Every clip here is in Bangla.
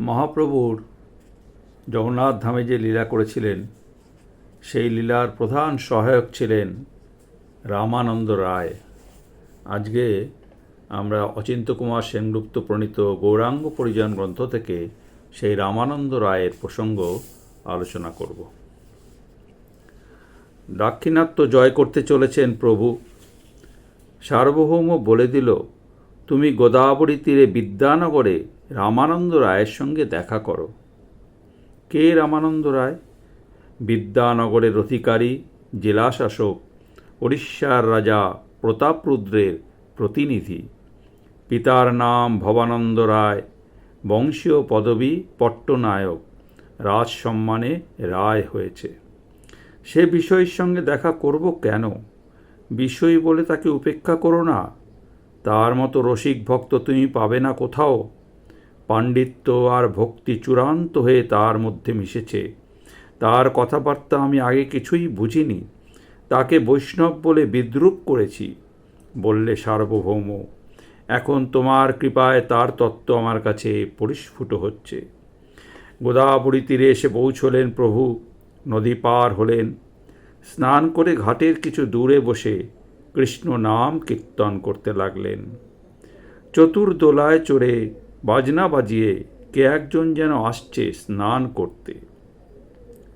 মহাপ্রভুর জগন্নাথ ধামে যে লীলা করেছিলেন, সেই লীলার প্রধান সহায়ক ছিলেন রামানন্দ রায়। আজকে আমরা অচিন্ত কুমার সেনগুপ্ত প্রণীত গৌরাঙ্গ পরিজন গ্রন্থ থেকে সেই রামানন্দ রায়ের প্রসঙ্গ আলোচনা করব। দাক্ষিণাত্য জয় করতে চলেছেন প্রভু। সার্বভৌম বলে দিল, তুমি গোদাবরী তীরে বিদ্যানগরে রামানন্দ রায়ের সঙ্গে দেখা করো। কে রামানন্দ রায়? বিদ্যানগরের অধিকারী, জেলাশাসক উড়িষ্যার রাজা প্রতাপরুদ্রের প্রতিনিধি। পিতার নাম ভবানন্দ রায়, বংশীয় পদবী পট্টনায়ক। রাজ সম্মানে রায় হয়েছে। সে বিষয়ের সঙ্গে দেখা করব কেন? বিষয় বলে তাকে উপেক্ষা করো না। তার মতো রসিক ভক্ত তুমি পাবে না কোথাও। পাণ্ডিত্য আর ভক্তি চূড়ান্ত হয়ে তার মধ্যে মিশেছে। তার কথাবার্তা আমি আগে কিছুই বুঝিনি। তাকে বৈষ্ণব বলে বিদ্রুপ করেছি, বললে সার্বভৌম। এখন তোমার কৃপায় তার তত্ত্ব আমার কাছে পরিস্ফুট হচ্ছে। গোদাবরী তীরে এসে পৌঁছলেন প্রভু। নদী পার হলেন। স্নান করে ঘাটের কিছু দূরে বসে কৃষ্ণ নাম কীর্তন করতে লাগলেন। চতুর্দোলায় চড়ে বাজনা বাজিয়ে কে একজন যেন আসছে স্নান করতে।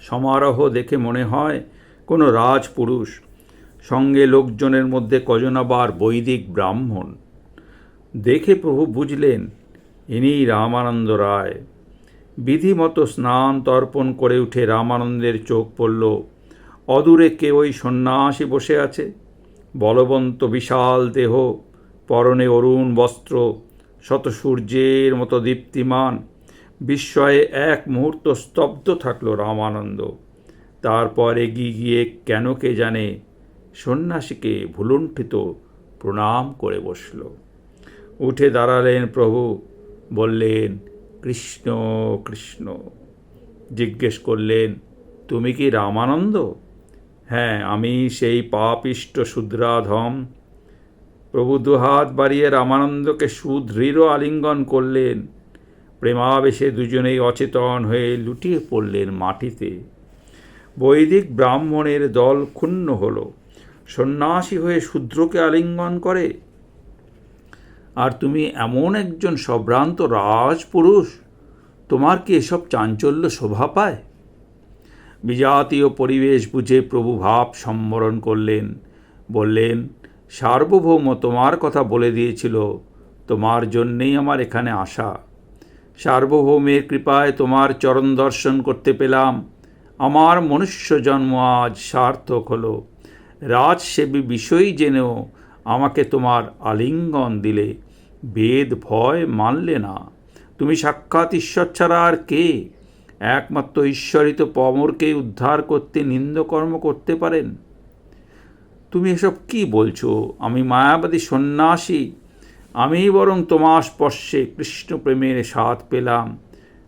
সমারোহ দেখে মনে হয় কোনো রাজপুরুষ, সঙ্গে লোকজনের মধ্যে কজন আবার বৈদিক ব্রাহ্মণ। দেখে প্রভু বুঝলেন ইনি রামানন্দ রায়। বিধিমতো স্নান তর্পণ করে উঠে রামানন্দের চোখ পড়ল, অদূরে কে ওই সন্ন্যাসী বসে আছে? বলবন্ত বিশাল দেহ, পরনে অরুণ বস্ত্র শত সূর্যের মতো দীপ্তিমান। বিস্ময়ে এক মুহূর্ত স্তব্ধ থাকল রামানন্দ। তারপর এগিয়ে গিয়ে কেন কে জানে সন্ন্যাসীকে ভুলুণ্ঠিত প্রণাম করে বসল। উঠে দাঁড়ালেন প্রভু, বললেন, কৃষ্ণ কৃষ্ণ। জিজ্ঞেস করলেন, তুমি কি রামানন্দ? হ্যাঁ আমি সেই পাপিষ্ট শুদ্রাধম প্রভু দুহাত বাড়িয়ে রামানন্দকে সুদৃঢ় আলিঙ্গন করলেন। প্রেমাবেশে দুজনেই অচেতন হয়ে লুটিয়ে পড়লেন মাটিতে। বৈদিক ব্রাহ্মণের দল ক্ষুণ্ণ হল। সন্ন্যাসী হয়ে শূদ্রকে আলিঙ্গন করে। আর তুমি এমন একজন সম্ভ্রান্ত রাজপুরুষ, তোমার কি এসব চাঞ্চল্য শোভা পায়? বিজাতীয় পরিবেশ বুঝে প্রভু ভাব সম্বরণ করলেন, বললেন সার্বভৌম তোমার কথা বলে দিয়েছিল, তোমার জন্যেই আমার এখানে আসা। সার্বভৌমের কৃপায় তোমার চরণ দর্শন করতে পেলাম। আমার মনুষ্য জন্ম আজ সার্থক হলো। রাজসেবী বিষয় জেনেও আমাকে তোমার আলিঙ্গন দিলে। বেদ ভয় মানলে না। তুমি সাক্ষাৎ ঈশ্বর ছাড়া আর কে? একমাত্র ঈশ্বরিত পমরকে উদ্ধার করতে নিন্দকর্ম করতে পারেন? তুমি এসব কি বলছো? আমি মায়াবাদী সন্ন্যাসী। আমি বরং তোমার স্পর্শে কৃষ্ণপ্রেমের স্বাদ পেলাম।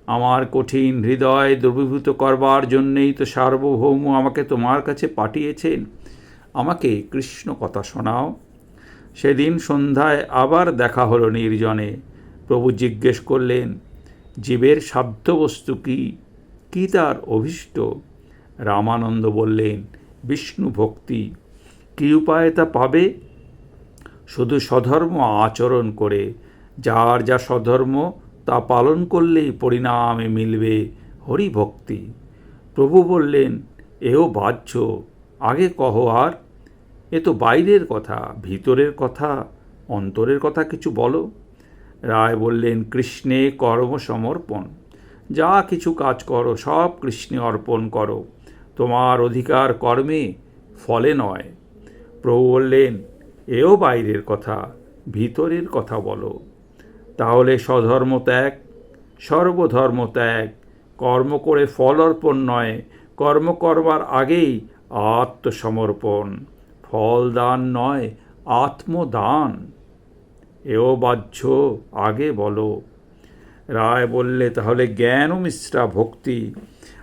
আমার কঠিন হৃদয় দ্রবীভূত করবার জন্যেই তো সার্বভৌম আমাকে তোমার কাছে পাঠিয়েছেন। আমাকে কৃষ্ণ কথা শোনাও। সেদিন সন্ধ্যায় আবার দেখা হলো নির্জনে। প্রভু জিজ্ঞেস করলেন, জীবের সাধ্যবস্তু কি? কি তার অভীষ্ট? রামানন্দ বললেন, বিষ্ণু ভক্তি। কী উপায়ে তা পাবে? শুধু স্বধর্ম আচরণ করে, যার যা স্বধর্ম তা পালন করলেই পরিণামে মিলবে হরিভক্তি। প্রভু বললেন, এও বাহ্য, আগে কহ আর, এ তো বাইরের কথা, ভিতরের কথা, অন্তরের কথা কিছু বলো। রায় বললেন, কৃষ্ণে কর্ম সমর্পণ, যা কিছু কাজ করো, সব কৃষ্ণে অর্পণ করো। তোমার অধিকার কর্মে ফলে নয়। প্রভু বললেন এও বাইরের কথা, ভিতরের কথা বলো। তাহলে স্বধর্ম ত্যাগ, সর্বধর্ম ত্যাগ, কর্ম করে ফল অর্পণ নয়, কর্ম করবার আগেই আত্মসমর্পণ। ফল দান নয়, আত্মদান। এও বাহ্য, আগে বলো। রায় বললে, তাহলে জ্ঞান ও মিশ্রা ভক্তি।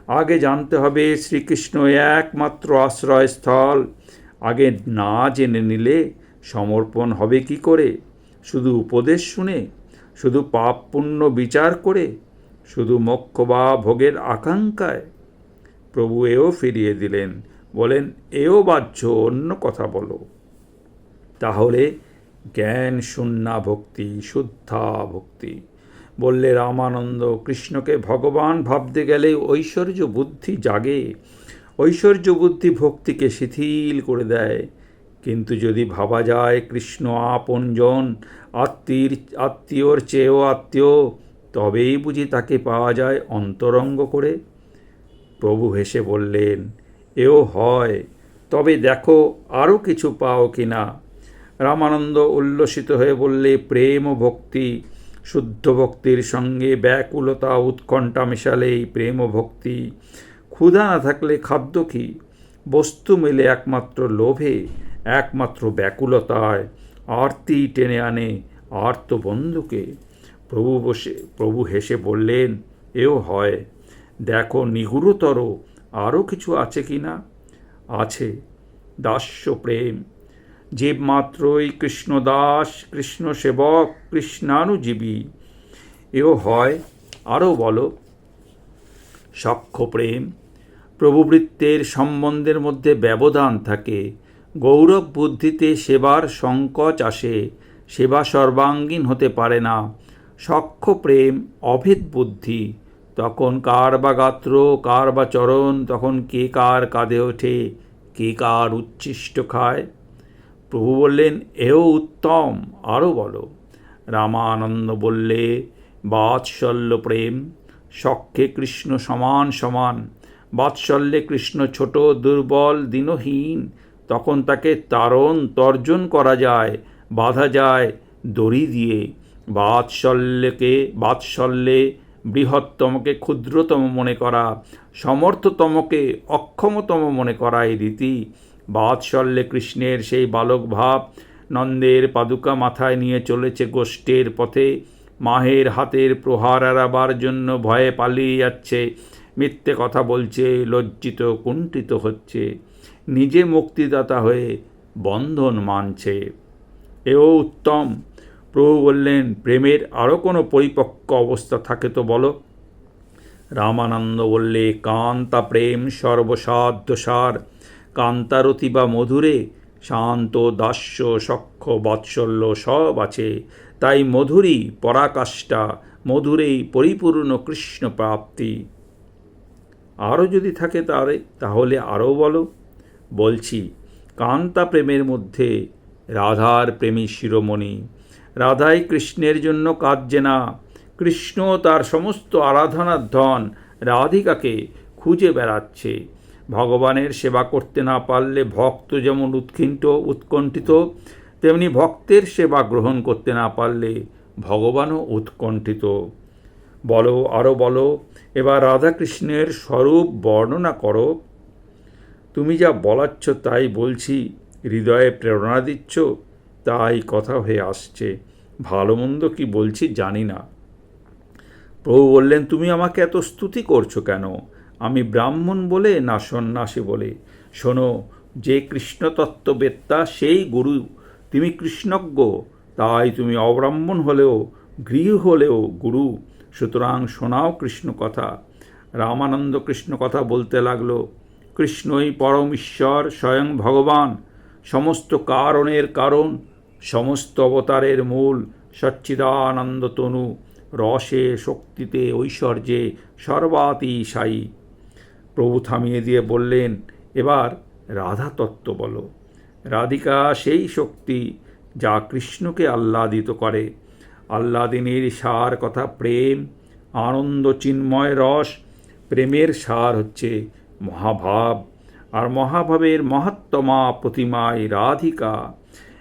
আগে জানতে হবে শ্রীকৃষ্ণ একমাত্র আশ্রয়স্থল। আগে না জেনে নিলে সমর্পণ হবে কি করে? শুধু উপদেশ শুনে, শুধু পাপ পুণ্য বিচার করে, শুধু মোক্ষ বা ভোগের আকাঙ্ক্ষায়। প্রভু এও ফিরিয়ে দিলেন, বলেন, এও বাহ্য, অন্য কথা বলো। তাহলে জ্ঞান শূন্যা ভক্তি, শুদ্ধা ভক্তি। বললে রামানন্দ কৃষ্ণকে ভগবান ভাবতে গেলে ঐশ্বর্য বুদ্ধি জাগে। ঐশ্বর্য বুদ্ধি ভক্তিকে শিথিল করে দেয়। কিন্তু যদি ভাবা যায়, কৃষ্ণ আপনজন আত্মীর, আত্মীয়র চেয়েও আত্মীয়, তবেই বুঝি তাকে পাওয়া যায় অন্তরঙ্গ করে। প্রভু হেসে বললেন, এও হয়, তবে দেখো আরও কিছু পাও কি না রামানন্দ উল্লসিত হয়ে বললে, প্রেম ও ভক্তি, শুদ্ধ ভক্তির সঙ্গে ব্যাকুলতা উৎকণ্ঠা মেশালেই প্রেম ভক্তি। ক্ষুধা না থাকলে খাদ্য কি? বস্তু মেলে একমাত্র লোভে, একমাত্র ব্যাকুলতায় আরতি টেনে আনে আর্ত বন্ধুকে। প্রভু বসে, প্রভু হেসে বললেন, এও হয়। দেখো নিগুড়তর আরও কিছু আছে কি না? আছে, দাস্য প্রেম। যে মাত্রই কৃষ্ণদাস কৃষ্ণ সেবক, কৃষ্ণানুজীবী। এও হয় আরও বলো। সখ্য প্রেম। প্রভুবৃত্তের সম্বন্ধের মধ্যে ব্যবধান থাকে, গৌরব বুদ্ধিতে সেবার সংকোচ আসে, সেবা সর্বাঙ্গীন হতে পারে না সখ্য প্রেম, অভেদ বুদ্ধি, তখন কার বা গাত্র, কার বা চরণ, তখন কে কার কাঁধে ওঠে, কে কার উচ্ছিষ্ট খায়? প্রভু বললেন, এও উত্তম, আরও বলো। রামানন্দ বললে, বাৎসল্য প্রেম সখ্যে কৃষ্ণ সমান সমান বাৎসল্যে কৃষ্ণ ছোট, দুর্বল, দিনহীন। তখন তাকে তারণ তর্জন করা যায়, বাধা যায় দড়ি দিয়ে। বাৎসল্যকে, বাৎসল্যে বৃহত্তমকে, ক্ষুদ্রতম মনে করা, সমর্থতমকে, অক্ষমতম মনে করা এই রীতি। বাৎসল্যে কৃষ্ণের সেই বালক ভাব নন্দের পাদুকা মাথায় নিয়ে চলেছে গোষ্ঠের পথে। মাহের হাতের প্রহার এড়াবার জন্য ভয়ে পালিয়ে যাচ্ছে। মিথ্যে কথা বলছে, লজ্জিত, কুণ্ঠিত হচ্ছে, নিজে মুক্তিদাতা হয়ে বন্ধন মানছে। এও উত্তম। প্রভু বললেন, প্রেমের আরও কোনো পরিপক্ক অবস্থা থাকে তো বলো। রামানন্দ বললে, কান্তা প্রেম সর্বসাধ্য সার। কান্তারতি বা মধুরে, শান্ত, দাস্য সক্ষ বাৎসল্য সব আছে। তাই মধুরই পরাকাষ্ঠা, মধুরেই পরিপূর্ণ কৃষ্ণ প্রাপ্তি আরও যদি থাকে তারে তাহলে আরও বলো। বলছি, কান্তা প্রেমের মধ্যে রাধার প্রেমী শিরোমণি। রাধাই কৃষ্ণের জন্য কাঁদছে না। কৃষ্ণ তার সমস্ত আরাধনার ধন রাধিকাকে খুঁজে বেড়াচ্ছে। ভগবানের সেবা করতে না পারলে ভক্ত যেমন উৎকৃষ্ট উৎকণ্ঠিত, তেমনি ভক্তের সেবা গ্রহণ করতে না পারলে ভগবানও উৎকণ্ঠিত। বলো আরও বলো, এবার রাধাকৃষ্ণের স্বরূপ বর্ণনা করো। তুমি যা বলাচ্ছ তাই বলছি, হৃদয়ে প্রেরণা দিচ্ছ, তাই কথা হয়ে আসছে। ভালো মন্দ কি বলছি জানি না। প্রভু বললেন, তুমি আমাকে এত স্তুতি করছ কেন? আমি ব্রাহ্মণ বলে না সন্ন্যাসী বলে। শোনো, যে কৃষ্ণতত্ত্ববেত্তা, সেই গুরু। তুমি কৃষ্ণজ্ঞ, তাই তুমি অব্রাহ্মণ হলেও, গৃহ হলেও গুরু। সুতরাং শোনাও কৃষ্ণ কথা। রামানন্দ কৃষ্ণ কথা বলতে লাগল, কৃষ্ণই পরম ঈশ্বর, স্বয়ং ভগবান। সমস্ত কারণের কারণ, সমস্ত অবতারের মূল, সচ্চিদানন্দ তনু, রসে, শক্তিতে, ঐশ্বর্যে সর্বাতিশায়ী। প্রভু থামিয়ে দিয়ে বললেন, এবার রাধা তত্ত্ব বলো। রাধিকা সেই শক্তি যা কৃষ্ণকে আহ্লাদিত করে। আহ্লাদিনীর সার কথা প্রেম, আনন্দ চিন্ময় রস, প্রেমের সার হচ্ছে মহাভাব। আর মহাভাবের মহাত্মা প্রতিমায় রাধিকা।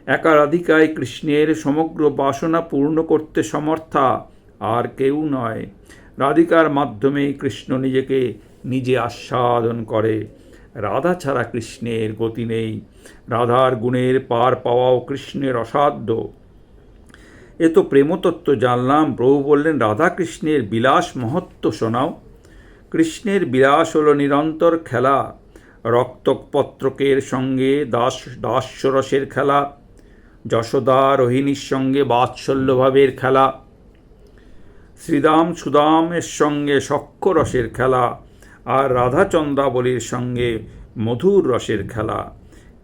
একা রাধিকায় কৃষ্ণের সমগ্র বাসনা পূর্ণ করতে সমর্থা আর কেউ নয়। রাধিকার মাধ্যমে কৃষ্ণ নিজেকে নিজে আস্বাদন করে। রাধা ছাড়া কৃষ্ণের গতি নেই। রাধার গুণের পার পাওয়াও কৃষ্ণের অসাধ্য। এ তো প্রেমতত্ত্ব জানলাম। প্রভু বললেন রাধা কৃষ্ণের বিলাস মহত্ব শোনাও। কৃষ্ণের বিলাস হল নিরন্তর খেলা। রক্তপত্রকের সঙ্গে দাস, দাস্যরসের খেলা। যশোদা রোহিণীর সঙ্গে বাৎসল্যভাবের খেলা। শ্রীদাম সুদামের সঙ্গে সক্ষ রসের খেলা। আর রাধাচন্দ্রাবলীর সঙ্গে মধুর রসের খেলা।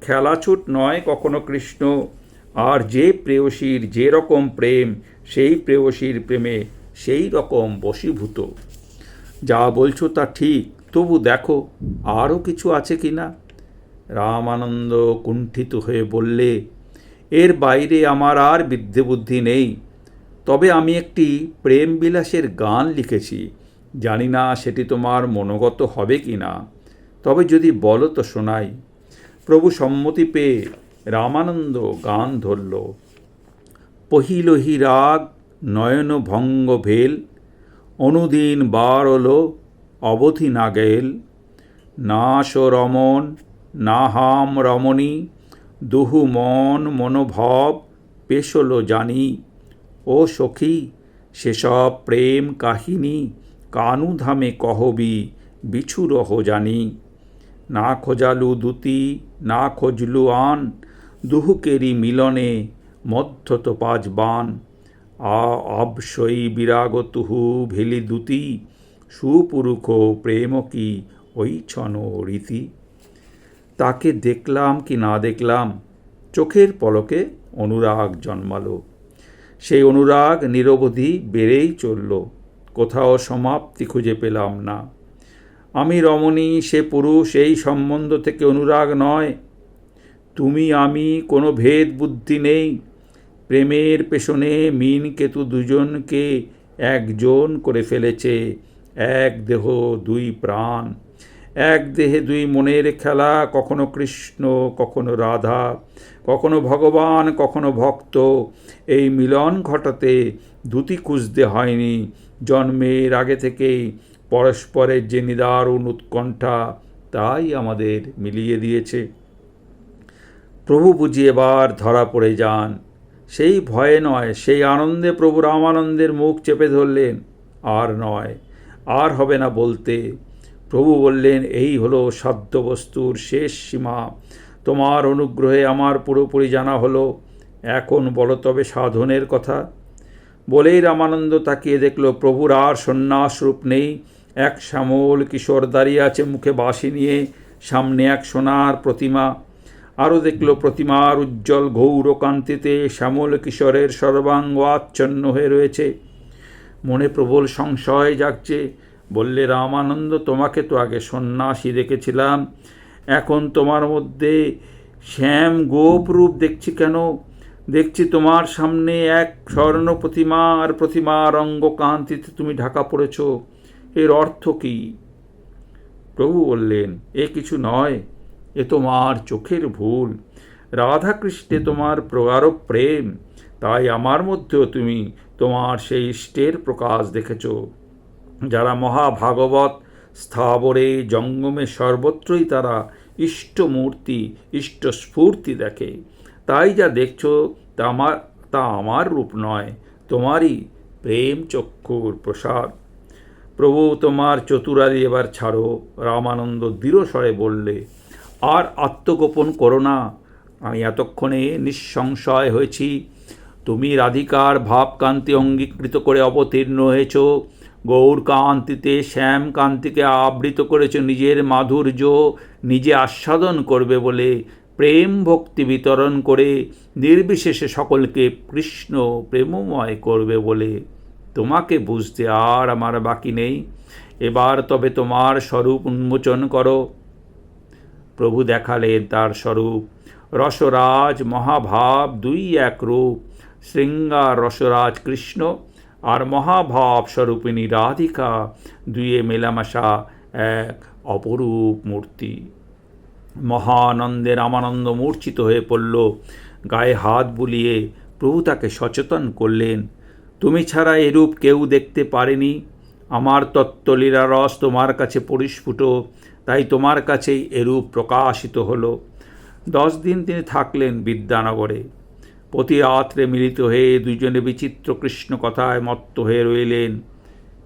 খেলাছুট নয় কখনো কৃষ্ণ। আর যে প্রেয়সীর যে রকম প্রেম, সেই প্রেয়সীর প্রেমে সেই রকম বশীভূত। যা বলছো তা ঠিক, তবু দেখো, আরও কিছু আছে কি না? রামানন্দ কুণ্ঠিত হয়ে বললে, এর বাইরে আমার আর বিদ্যে বুদ্ধি নেই। তবে আমি একটি প্রেম বিলাসের গান লিখেছি। জানি না সেটি তোমার মনোগত হবে কি না। তবে যদি বলো তো শোনাই। প্রভু সম্মতি পেয়ে রামানন্দ গান ধরল। পহিলহি রাগ নয়ন ভঙ্গ ভেল, অনুদিন বারল অবধি না গেল নাশ রমন, নাহাম রমণী, দুহু মন মনোভব পেশল জানি। ও সখী, সেসব প্রেম কাহিনী কানু ধামে কহবি, বিছুরহ জানি। না খোঁজালু দুতি, না খোঁজলু আন দুহুকেরই মিলনে মধ্যত পাঁচ বান। আ অবশ্যই বিরাগতুহু ভেলি দুতি, সুপুরুষ প্রেম কি ওই ছন রীতি? তাকে দেখলাম কি না দেখলাম, চোখের পলকে অনুরাগ জন্মালো। সেই অনুরাগ নিরবধি বেড়েই চলল, কোথাও সমাপ্তি খুঁজে পেলাম না। আমি রমণী, সে পুরুষ, এই সম্বন্ধ থেকে অনুরাগ নয়। তুমি আমি কোনো ভেদ বুদ্ধি নেই। প্রেমের পেছনে মিন কেতু দুজনকে একজন করে ফেলেছে। এক দেহ, দুই প্রাণ। এক দেহে দুই মনের খেলা, কখনো কৃষ্ণ, কখনো রাধা, কখনো ভগবান, কখনো ভক্ত। এই মিলন ঘটাতে দুটি খুঁজতে হয়নি। জন্মের আগে থেকেই পরস্পরের যে নিদারুণ উৎকণ্ঠা, তাই আমাদের মিলিয়ে দিয়েছে। প্রভু বুঝি এবার ধরা পড়ে যান। সেই ভয়ে নয়, সেই আনন্দে প্রভু রামানন্দের মুখ চেপে ধরলেন। আর নয়, আর হবে না বলতে। প্রভু বললেন, এই হলো সাধ্য বস্তুর শেষ সীমা। তোমার অনুগ্রহে আমার পুরোপুরি জানা হলো। এখন বলো তবে সাধনের কথা। বলেই রামানন্দ তাকিয়ে দেখল, প্রভুর আর সন্ন্যাস রূপ নেই। এক শ্যামল কিশোর দাঁড়িয়ে আছে মুখে বাঁশি নিয়ে, সামনে এক সোনার প্রতিমা। আরও দেখল প্রতিমার উজ্জ্বল গৌরকান্তিতে শ্যামল কিশোরের সর্বাঙ্গ আচ্ছন্ন হয়ে রয়েছে। মনে প্রবল সংশয় জাগছে। বললে, রামানন্দ, তোমাকে তো আগে সন্ন্যাসী দেখেছিলাম। এখন তোমার মধ্যে শ্যাম গোপ রূপ দেখছি কেন? দেখছি তোমার সামনে এক স্বর্ণ প্রতিমা আর প্রতিমার অঙ্গ কান্তিতে তুমি ঢাকা পড়েছ। এর অর্থ কী? প্রভু বললেন, এ কিছু নয়। এ তোমার চোখের ভুল। রাধাকৃষ্ণে তোমার প্রগাঢ় প্রেম, তাই আমার মধ্যেও তুমি তোমার সেই ইষ্টের প্রকাশ দেখেছ। যারা মহাভাগবত স্থাবরে, জঙ্গমে সর্বত্রই তারা ইষ্টমূর্তি, ইষ্টস্ফূর্তি দেখে। তাই যা দেখছ তা আমার তা আমার রূপ নয়, তোমারই প্রেম চক্ষুর প্রসাদ। প্রভু তোমার চতুরাদি এবার ছাড়ো। রামানন্দ দৃঢ় স্বরে বললে আর আত্মগোপন করো না। আমি এতক্ষণে নিঃসংশয় হয়েছি। তুমি রাধিকার ভাবকান্তি অঙ্গীকৃত করে অবতীর্ণ হয়েছ। গৌরকান্তিতে, শ্যামকান্তিকে আবৃত করেছ। নিজের মাধুর্য নিজে আস্বাদন করবে বলে প্রেম ভক্তি বিতরণ করে নির্বিশেষে সকলকে কৃষ্ণ প্রেমময় করবে বলে। তোমাকে বুঝতে আর আমার বাকি নেই। এবার তবে তোমার স্বরূপ উন্মোচন করো। প্রভু দেখালেন তার স্বরূপ। রসরাজ মহাভাব দুই এক রূপ। শৃঙ্গার রসরাজ কৃষ্ণ আর মহাভাব স্বরূপিণী রাধিকা দুইয়ে মেলামেশা এক অপরূপ মূর্তি। মহানন্দের রামানন্দ মূর্ছিত হয়ে পড়ল, গায়ে হাত বুলিয়ে প্রভু তাকে সচেতন করলেন, তুমি ছাড়া এরূপ কেউ দেখতে পারেনি। আমার তত্ত্বলীলা রস তোমার কাছে পরিস্ফুট। তাই তোমার কাছেই এরূপ প্রকাশিত হল। দশ দিন তিনি থাকলেন বিদ্যানগরে। প্রতি রাত্রে মিলিত হয়ে দুজনে বিচিত্র কৃষ্ণ কথায় মত্ত হয়ে রইলেন।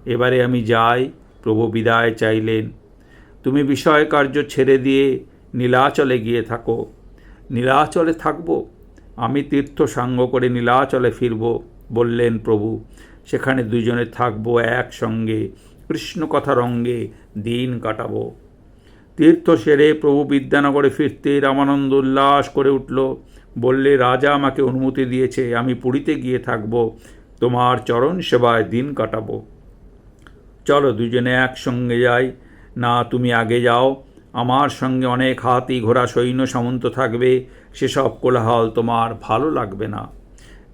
এবারে আমি যাই, প্রভু বিদায় চাইলেন। তুমি বিষয় কার্য ছেড়ে দিয়ে নীলাচলে গিয়ে থাকো। নীলাচলে থাকব? আমি তীর্থ সাঙ্গ করে নীলাচলে ফিরব, বললেন প্রভু। সেখানে দুজনে থাকব একসঙ্গে। কৃষ্ণ কথা রঙ্গে দিন কাটাবো। তীর্থ সেরে প্রভু বিদ্যানগরে ফিরতে রামানন্দ উল্লাস করে উঠল। বললে, রাজা আমাকে অনুমতি দিয়েছে, আমি পুরীতে গিয়ে থাকব। তোমার চরণ সেবায় দিন কাটাবো। চলো দুজনে একসঙ্গে যাই। না, তুমি আগে যাও। আমার সঙ্গে অনেক হাতি ঘোড়া, সৈন্য, সামন্ত থাকবে। সেসব কোলাহল তোমার ভালো লাগবে না।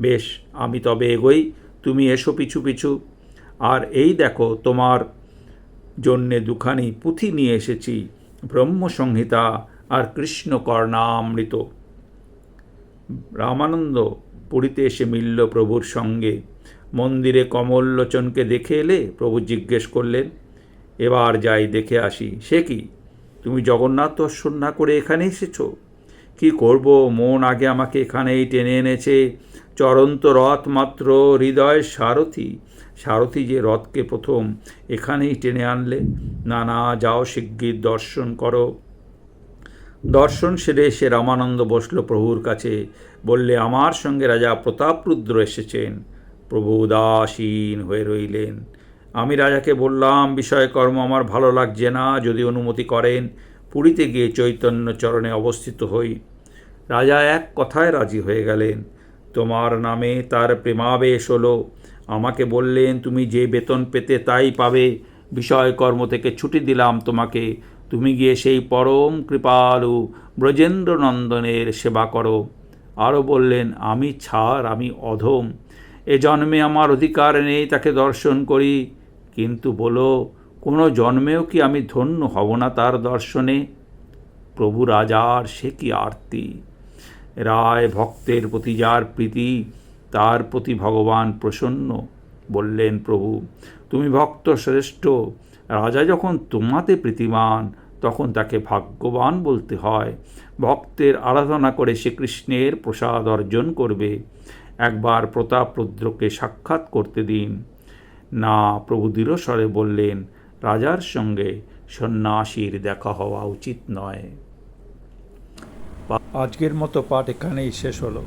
বেশ, আমি তবে এগোই। তুমি এসো পিছু পিছু। আর এই দেখো, তোমার জন্যে দুখানি পুঁথি নিয়ে এসেছি। ব্রহ্মসংহিতা আর কৃষ্ণ কর্ণামৃত রামানন্দ পুরীতে এসে মিলল প্রভুর সঙ্গে। মন্দিরে কমললোচনকে দেখে এলে প্রভু জিজ্ঞেস করলেন, এবার যাই দেখে আসি। সে কি? তুমি জগন্নাথ দর্শন না করে এখানে এসেছ? কি করব? মন আগে আমাকে এখানেই টেনে এনেছে। চরন্ত রথ মাত্র হৃদয়ের সারথি। সারথি যে রথকে প্রথম এখানেই টেনে আনলে, না না, যাও শিগগির দর্শন করো। দর্শন সেরে সে রামানন্দ বসল প্রভুর কাছে, বললে, আমার সঙ্গে রাজা প্রতাপরুদ্র এসেছেন। প্রভু উদাসীন হয়ে রইলেন। আমি রাজাকে বললাম বিষয়কর্ম আমার ভালো লাগছে না, যদি অনুমতি করেন, পুরীতে গিয়ে চৈতন্য চরণে অবস্থিত হই। রাজা এক কথায় রাজি হয়ে গেলেন। তোমার নামে তার প্রেমাবেশ হলো। আমাকে বললেন, তুমি যে বেতন পেতে তাই পাবে। বিষয়কর্ম থেকে ছুটি দিলাম তোমাকে। তুমি গিয়ে সেই পরম কৃপালু ব্রজেন্দ্রনন্দনের সেবা করো। আরও বললেন, আমি ছাড় আমি অধম। এ জন্মে আমার অধিকার নেই, তাকে দর্শন করি। কিন্তু বলো, কোনো জন্মেও কি আমি ধন্য হব না তার দর্শনে? প্রভু রাজার সে কি আরতি? রায় ভক্তের প্রতি যার প্রীতি তার প্রতি ভগবান প্রসন্ন বললেন, প্রভু, তুমি ভক্ত শ্রেষ্ঠ। রাজা যখন তোমাতে প্রীতিমান, তখন তাকে ভাগ্যবান বলতে হয়। ভক্তের আরাধনা করে শ্রীকৃষ্ণের প্রসাদ অর্জন করবে। একবার প্রতাপ রুদ্রকে সাক্ষাৎ করতে দিন। না, প্রভু দৃঢ়স্বরে বললেন, রাজার সঙ্গে সন্ন্যাসীর দেখা হওয়া উচিত নয়। আজকের মতো পাঠ এখানেই শেষ হলো।